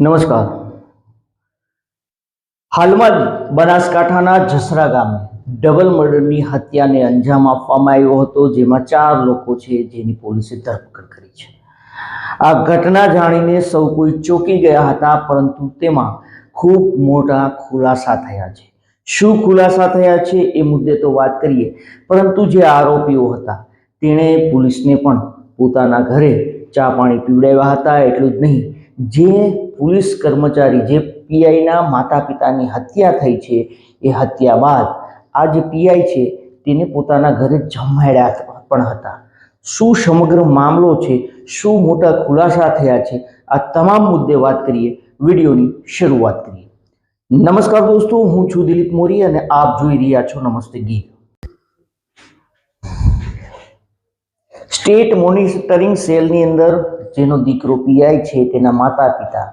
નમસ્કાર. હાલમાં જ બનાસકાંઠાના જસરા ગામે ડબલ મર્ડરની હત્યાને અંજામ આપવામાં આવ્યો હતો, જેમાં ચાર લોકો છે જેની પોલીસે ધરપકડ કરી છે. આ ઘટના જાણીને સૌ કોઈ ચોંકી ગયા હતા, પરંતુ તેમાં ખૂબ મોટા ખુલાસા થયા છે. શું ખુલાસા થયા છે એ મુદ્દે તો વાત કરીએ, પરંતુ જે આરોપીઓ હતા, તેણે પોલીસને પણ પોતાના ઘરે ચા પાણી પીવડાવ્યા હતા, એટલું જ નહીં જે પોલીસ કર્મચારી, જે પીઆઈના માતા પિતાની હત્યા થઈ છે, એ હત્યા બાદ આ જે પીઆઈ છે, તેને પોતાના ઘરે જમાડ્યા પણ હતા. શું સમગ્ર મામલો છે? શું મોટા ખુલાસા થયા છે? આ તમામ મુદ્દે વાત કરીએ, વિડીયોની શરૂઆત કરીએ. નમસ્કાર દોસ્તો, હું છું દિલીપ મોરી અને આપ જોઈ રહ્યા છો નમસ્તે ગીત. સ્ટેટ મોનિટરિંગ સેલની અંદર જેનો દીકરો પીઆઈ છે, તેના માતા પિતા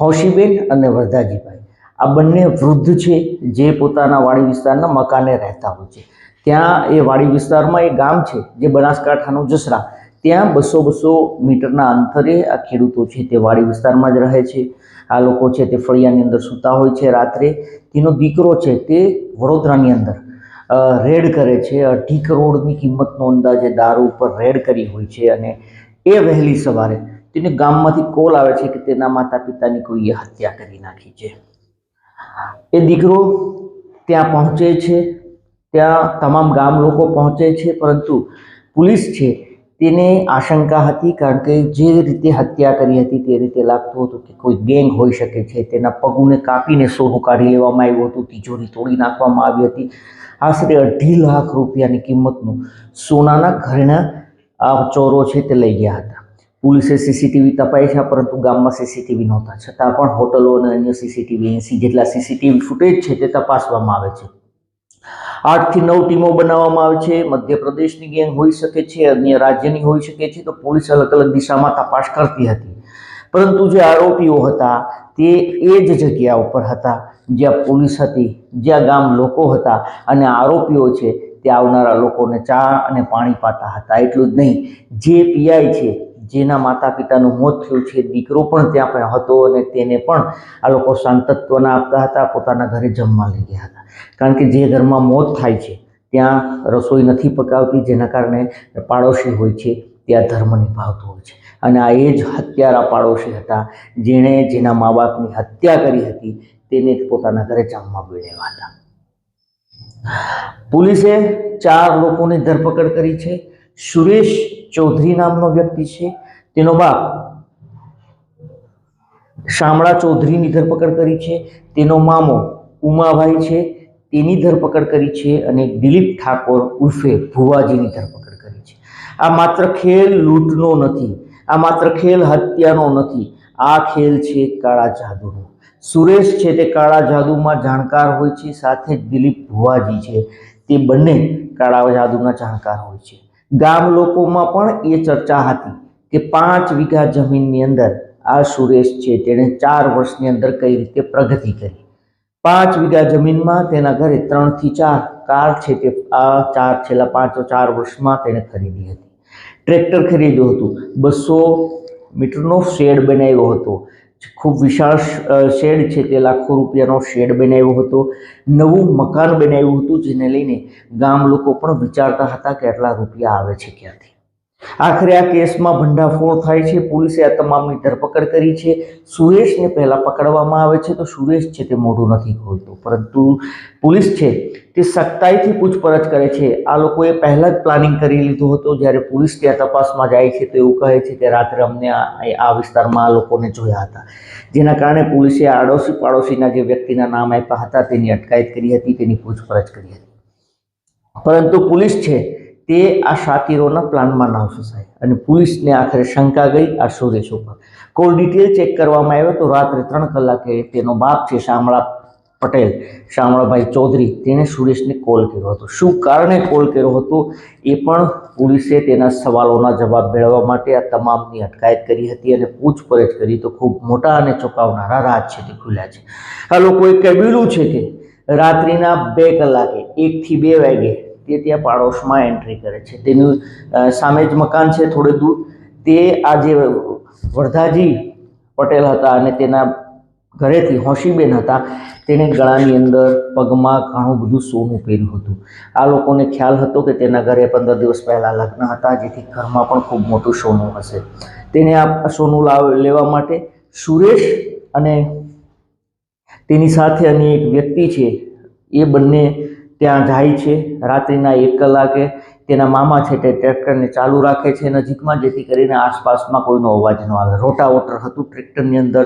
હોશીબેન અને વરદાજીભાઈ. આ બંને વૃદ્ધ છે, જે પોતાના વાડી વિસ્તારના મકાને રહેતા હોય છે. ત્યાં એ વાડી વિસ્તારમાં એ ગામ છે, જે બનાસકાંઠાનું જસરા. ત્યાં બસો બસો મીટરના અંતરે આ ખેડૂતો છે, તે વાડી વિસ્તારમાં જ રહે છે. આ લોકો છે, તે ફળિયાની અંદર સૂતા હોય છે રાત્રે. તેનો દીકરો છે, તે વડોદરાની અંદર રેડ કરે છે. અઢી કરોડની કિંમતનો અંદાજે દારૂ ઉપર રેડ કરી હોય છે અને એ વહેલી સવારે તેને ગામમાંથી કોલ આવે છે કે તેના માતા પિતાની કોઈએ હત્યા કરી નાખી છે. એ દીકરો ત્યાં પહોંચે છે, ત્યાં તમામ ગામ લોકો પહોંચે છે, પરંતુ પોલીસ છે તેને આશંકા હતી કારણ કે જે રીતે હત્યા કરી હતી તે રીતે લાગતું હતું કે કોઈ ગેંગ હોઈ શકે છે. તેના પગુને કાપીને સોનું કાઢી લેવામાં આવ્યું હતું, તિજોરી તોડી નાખવામાં આવી હતી. આશરે અઢી લાખ રૂપિયાની કિંમતનું સોનાના ઘરેણા આ ચોરો છે તે લઈ ગયા હતા. પોલીસે સીસીટીવી તપાસ્યા પરંતુ ગામમાં સીસીટીવી નહોતા. છતાં પણ હોટલો અને અન્ય સીસીટીવી, એસી જેટલા સીસીટીવી ફૂટેજ છે તે તપાસવામાં આવે છે. આઠથી નવ ટીમો બનાવવામાં આવે છે. મધ્યપ્રદેશની ગેંગ હોઈ શકે છે, અન્ય રાજ્યની હોઈ શકે છે, તો પોલીસ અલગ અલગ દિશામાં તપાસ કરતી હતી. પરંતુ જે આરોપીઓ હતા, તે એ જ જગ્યા ઉપર હતા, જ્યાં પોલીસ હતી, જ્યાં ગામ લોકો હતા, અને આરોપીઓ છે તે આવનારા લોકોને ચા અને પાણી પાતા હતા. એટલું જ નહીં. જે પીઆઈ છે, જેના માતા પિતાનું મોત થયું છે, દીકરો પણ ત્યાં પણ હતો અને તેને પણ આ લોકો સાંતત્વના આપતા હતા, પોતાના ઘરે જમવા લઈ ગયા હતા. કારણ કે જે ઘરમાં મોત થાય છે, ત્યાં રસોઈ નથી પકાવતી, જેના કારણે પાડોશી હોય છે, ત્યાં ધર્મ નિભાવતો હોય છે. અને આ એ જ હત્યારા પાડોશી હતા, જેણે જેના મા બાપની હત્યા કરી હતી, તેને પોતાના ઘરે જમવા બોલાવ્યા હતા. પોલીસે ચાર લોકોની ધરપકડ કરી છે. સુરેશ ચૌધરી નામનો વ્યક્તિ છે. તેનો બાપ શામળા ચૌધરીની ધરપકડ કરી છે. તેનો મામો ઉમાભાઈ છે. તેની ધરપકડ કરી છે અને દિલીપ ઠાકોર ઉર્ફે ભુવાજીની ધરપકડ કરી છે. આ માત્ર ખેલ લૂંટનો નથી. આ માત્ર ખેલ હત્યાનો નથી. આ ખેલ છે કાળા જાદુનો. સુરેશ છે તે કાળા જાદુમાં જાણકાર હોય છે, સાથે જ દિલીપ ભુવાજી છે તે બંને કાળા જાદુના જાણકાર હોય છે. ગામ લોકોમાં પણ એ ચર્ચા હતી કે પાંચ વીઘા જમીનની અંદર આ સુરેશ છે તેણે ચાર વર્ષની અંદર કઈ રીતે પ્રગતિ કરી. પાંચ વીઘા જમીનમાં તેના ઘરે ત્રણથી ચાર કાર છે તે આ ચાર છેલ્લા પાંચ ચાર વર્ષમાં તેણે ખરીદી હતી. ટ્રેક્ટર ખરીદ્યું હતું. બસો મીટરનો શેડ બનાવ્યો હતો. ખૂબ વિશાળ શેડ છે તે લાખો રૂપિયાનો શેડ બનાવ્યો હતો, નવું મકાન બનાવ્યું હતું, જેને લઈને ગામ લોકો પણ વિચારતા હતા કે આટલા રૂપિયા આવે છે ક્યાંથી? આખરે આ કેસમાં ભંડાફોડ થાય છે. પોલીસે આ તમામની ધરપકડ કરી છે. સુરેશને પહેલાં પકડવામાં આવે છે તો સુરેશ છે તે મોઢું નથી ખોલતું. પરંતુ પોલીસ છે તે સખ્તાઈથી પૂછપરછ કરે છે. આ લોકોએ પહેલાં જ પ્લાનિંગ કરી લીધું હતું. જ્યારે પોલીસ ત્યાં તપાસમાં જાય છે તો એવું કહે છે કે રાત્રે અમને આ વિસ્તારમાં આ લોકોને જોયા હતા. જેના કારણે પોલીસે આડોશી પાડોશીના જે વ્યક્તિના નામ આપ્યા હતા તેની અટકાયત કરી હતી, તેની પૂછપરછ કરી હતી. પરંતુ પોલીસ છે તે આ શાતિરોના પ્લાનમાં ના ફસાય અને પોલીસને આખરે શંકા ગઈ આ સુરેશ ઉપર. કોલ ડિટેલ ચેક કરવામાં આવ્યો તો રાત્રે ત્રણ કલાકે તેનો બાપ છે શામળા પટેલ, શામળાભાઈ ચૌધરી, તેણે સુરેશને કોલ કર્યો હતો. શું કારણે કોલ કર્યો હતો એ પણ પોલીસે તેના સવાલોના જવાબ મેળવવા માટે આ તમામની અટકાયત કરી હતી અને પૂછપરછ કરી તો ખૂબ મોટા અને ચોંકાવનારા રાજ છે તે ખુલ્યા છે. આ લોકોએ કહેલું છે કે રાત્રિના બે કલાકે એકથી બે વાગે તે ત્યાં પાડોશમાં એન્ટ્રી કરે છે. તેનું સામે જ મકાન છે થોડે દૂર. તે આ જે વરધાજી પટેલ હતા અને તેના ઘરેથી હોશીબેન હતા, તેણે ગળાની અંદર પગમાં ઘણું બધું સોનું પહેર્યું હતું. આ લોકોને ખ્યાલ હતો કે તેના ઘરે પંદર દિવસ પહેલાં લગ્ન હતા, જેથી ઘરમાં પણ ખૂબ મોટું સોનું હશે. તેને આ સોનું લાવ, લેવા માટે સુરેશ અને તેની સાથે અન્ય એક વ્યક્તિ છે, એ બંને ત્યાં જાય છે. રાત્રિના એક કલાકે તેના મામા છે તે ટ્રેક્ટરને ચાલુ રાખે છે નજીકમાં, જેથી કરીને આસપાસમાં કોઈનો અવાજ ન આવે. રોટાવોટર હતું ટ્રેક્ટરની અંદર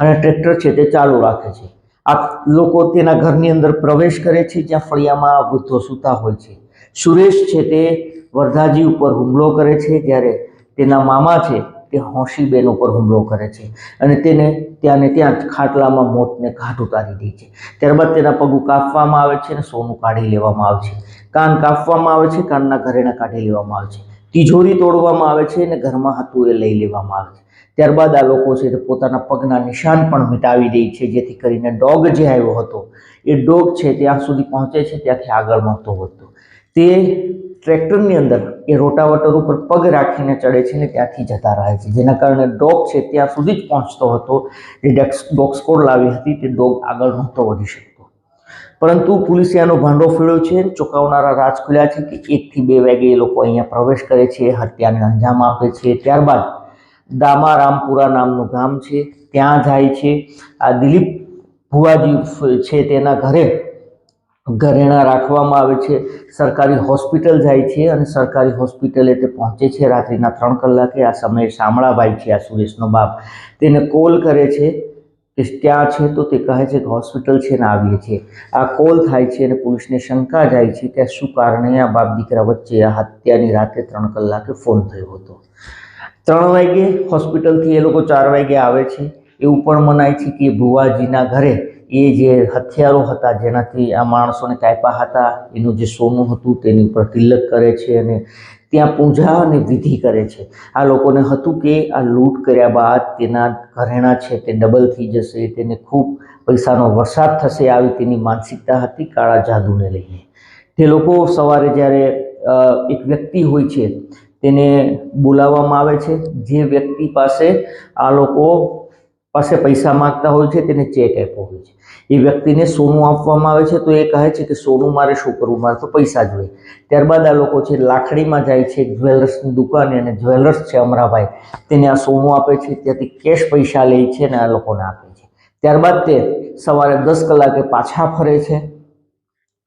અને ટ્રેક્ટર છે તે ચાલુ રાખે છે. આ લોકો તેના ઘરની અંદર પ્રવેશ કરે છે, જ્યાં ફળિયામાં વૃદ્ધો સૂતા હોય છે. સુરેશ છે તે વરધાજી ઉપર હુમલો કરે છે જ્યારે તેના મામા છે તે હોશીબેન ઉપર હુમલો કરે છે અને તેને ત્યાં ને ત્યાં ખાટલામાં મોતને ઘાટ ઉતારી દે છે. ત્યારબાદ તેના પગું કાપવામાં આવે છે અને સોનું કાઢી લેવામાં આવે છે. કાન કાપવામાં આવે છે, કાનના ઘરેણા કાઢી લેવામાં આવે છે. તિજોરી તોડવામાં આવે છે અને ઘરમાં હતું એ લઈ લેવામાં આવે છે. ત્યારબાદ આ લોકો છે તે પોતાના પગના નિશાન પણ મિટાવી દે છે, જેથી કરીને ડોગ જે આવ્યો હતો, એ ડોગ છે ત્યાં સુધી પહોંચે છે, ત્યાંથી આગળ નહોતો વધતો. તે ટ્રેક્ટરની અંદર એ રોટાવટર ઉપર પગ રાખીને ચડે છે ને ત્યાંથી જતા રહે છે. જેના કારણે ડોગ છે ત્યાં સુધી જ પહોંચતો હતો. જે ડોગ સ્કોડ લાવી હતી તે ડોગ આગળ નહોતો વધી શકતો. પરંતુ પોલીસે આનો ભાંડો ફેળ્યો છે ચોંકાવનારા રાજ ખુલ્યા છે કે એકથી બે વાગે એ લોકો અહીંયા પ્રવેશ કરે છે, હત્યાને અંજામ આપે છે. ત્યારબાદ દામારામપુરા નામનું ગામ છે, ત્યાં જાય છે. આ દિલીપ ભુવાજી છે તેના ઘરે ઘરેણા રાખવામાં આવે છે. સરકારી હોસ્પિટલ જાય છે અને સરકારી હોસ્પિટલે તે પહોંચે છે રાત્રિના ત્રણ કલાકે. આ સમયે શામળાભાઈ છે, આ સુરેશનો બાપ. તેને કોલ કરે છે કે ત્યાં છે? તો તે કહે છે કે હોસ્પિટલ છે ને આવીએ છીએ. આ કોલ થાય છે અને પોલીસને શંકા જાય છે કે શું કારણે આ બાપ દીકરા વચ્ચે આ હત્યાની રાત્રે ત્રણ કલાકે ફોન થયો હતો. ત્રણ વાગે હોસ્પિટલથી એ લોકો ચાર વાગે આવે છે. એવું પણ મનાય છે કે ભુવાજીના ઘરે એ જે હથિયારો હતા, જેનાથી આ માણસોને કાપ્યા હતા, એનું જે સોનું હતું, તેની ઉપર તિલક કરે છે અને ત્યાં પૂજા અને વિધિ કરે છે. આ લોકોને હતું કે આ લૂંટ કર્યા બાદ તેના ઘરેણા છે તે ડબલ થઈ જશે, તેને ખૂબ પૈસાનો વરસાદ થશે આવી તેની માનસિકતા હતી, કાળા જાદુને લઈને. તે લોકો સવારે જ્યારે એક વ્યક્તિ હોય છે, તેને બોલાવવામાં આવે છે, જે વ્યક્તિ પાસે આ લોકો પાસે પૈસા માંગતા હોય છે, તેને ચેક આપ્યો હોય છે. એ વ્યક્તિને સોનું આપવામાં આવે છે, તો એ કહે છે કે સોનું મારે શું કરવું? મારે તો પૈસા જોઈએ. ત્યારબાદ આ લોકો છે લાખડીમાં જાય છે, જ્વેલર્સની દુકાને અને જ્વેલર્સ છે અમરાભાઈ, તેને આ સોનું આપે છે, ત્યાંથી કેશ પૈસા લે છે અને આ લોકોને આપે છે. ત્યારબાદ તે સવારે દસ કલાકે પાછા ફરે છે.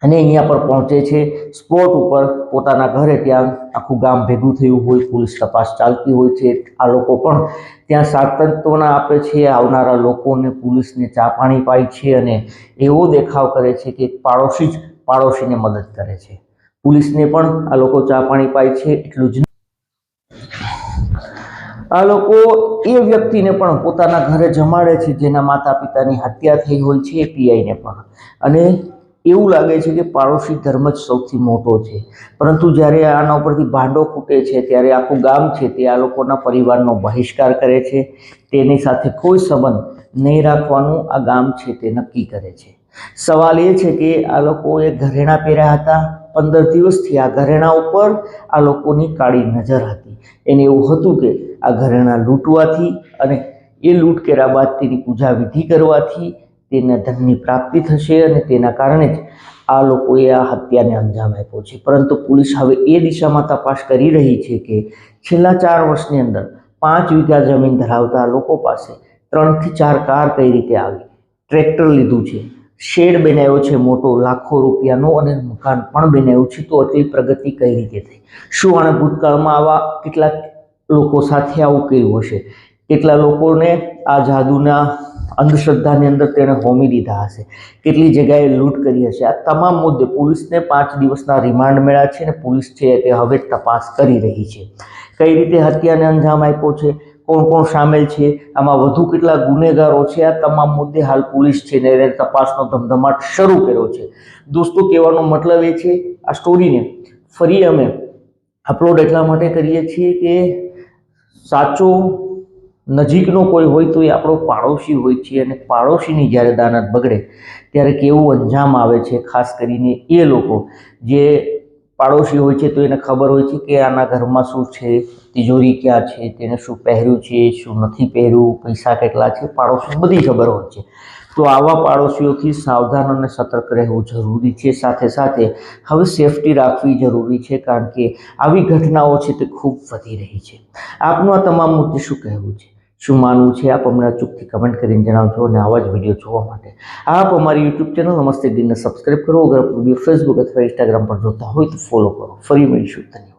અને અહીંયા પર પહોંચે છે. સ્પોટ ઉપર પોતાના ઘરે ત્યાં આખું ગામ ભેગું થયું હોય પોલીસ તપાસ ચાલતી હોય છે. આ લોકો પણ ત્યાં સાંત્વના આપે છે. આવનારા લોકોને પોલીસને ચા પાણી પાય છે અને એવો દેખાવ કરે છે કે પાડોશી જ પાડોશીને મદદ કરે છે. પોલીસને પણ આ લોકો ચા પાણી પાય છે, એટલું જ. આ લોકો એ વ્યક્તિને પણ પોતાના ઘરે જમાડે છે, જેના માતા પિતાની હત્યા થઈ હોય છે એ પીઆઈને પણ. અને એવું લાગે છે કે પાડોશી ધર્મ જ સૌથી મોટો છે. પરંતુ જ્યારે આના ઉપરથી ભાંડો ખૂટે છે, ત્યારે આખું ગામ છે તે આ લોકોના પરિવારનો બહિષ્કાર કરે છે. તેની સાથે કોઈ સંબંધ નહીં રાખવાનું આ ગામ છે તે નક્કી કરે છે. સવાલ એ છે કે આ લોકોએ ઘરેણાં પહેર્યા હતા? પંદર દિવસથી આ ઘરેણાં ઉપર આ લોકોની કાળી નજર હતી. એને એવું હતું કે આ ઘરેણાં લૂંટવાથી અને એ લૂંટ કર્યા બાદ તેની પૂજા વિધિ કરવાથી તેને ધનની પ્રાપ્તિ થશે અને તેના કારણે જ આ લોકોએ આ હત્યાને અંજામ આપ્યો છે. પરંતુ પોલીસ હવે એ દિશામાં તપાસ કરી રહી છે કે છેલ્લા ચાર વર્ષની અંદર પાંચ વીઘા જમીન ધરાવતા લોકો પાસે ત્રણથી ચાર કાર કઈ રીતે આવી? ટ્રેક્ટર લીધું છે, શેડ બનાવ્યો છે, મોટો લાખો રૂપિયાનો અને મકાન પણ બનાવ્યું છે. તો આટલી પ્રગતિ કઈ રીતે થઈ? શું આણે ભૂતકાળમાં આવા કેટલાક લોકો સાથે આવું કર્યું હશે? કેટલા લોકોને આ જાદુના અંધશ્રદ્ધાની અંદર તેણે હોમી દીધા હશે. કેટલી જગ્યાએ લૂંટ કરી હશે. આ તમામ મુદ્દે પોલીસને પાંચ દિવસના રિમાન્ડ મળ્યા છે અને પોલીસ છે તે હવે તપાસ કરી રહી છે. કઈ રીતે હત્યાને અંજામ આપ્યો છે? કોણ કોણ સામેલ છે? આમાં વધુ કેટલા ગુનેગારો છે? આ તમામ મુદ્દે હાલ પોલીસ છે ને એને તપાસનો ધમધમાટ શરૂ કર્યો છે. દોસ્તો, કહેવાનો મતલબ એ છે, આ સ્ટોરીને ફરી અમે અપલોડ એટલા માટે કરીએ છીએ કે સાચો નજીકનો કોઈ હોય તો એ આપણો પાડોશી હોય છે અને પાડોશીની જ્યારે દાનત બગડે, ત્યારે કેવું અંજામ આવે છે, ખાસ કરીને એ લોકો. જે પાડોશી હોય છે તો એને ખબર હોય છે કે આના ઘરમાં શું છે, તિજોરી ક્યાં છે, તેને શું પહેર્યું છે, શું નથી પહેર્યું, પૈસા કેટલા છે પાડોશી બધી ખબર હોય છે. તો આવા પાડોશીઓથી સાવધાન અને સતર્ક રહેવું જરૂરી છે. સાથે સાથે હવે સેફટી રાખવી જરૂરી છે, કારણ કે આવી ઘટનાઓ છે તે ખૂબ વધી રહી છે. આપનું આ તમામ મુદ્દે શું કહેવું છે? શું માનવું છે આપ અમને અચૂકથી કમેન્ટ કરીને જણાવજો અને આવા જ વીડિયો જોવા માટે. આપ અમારી યુટ્યુબ ચેનલ નમસ્તે દિનને સબસ્ક્રાઈબ કરો. અગર વીડિયો ફેસબુક અથવા ઇન્સ્ટાગ્રામ પર જોતા હોય તો ફોલો કરો. ફરી મળીશું. ધન્યવાદ.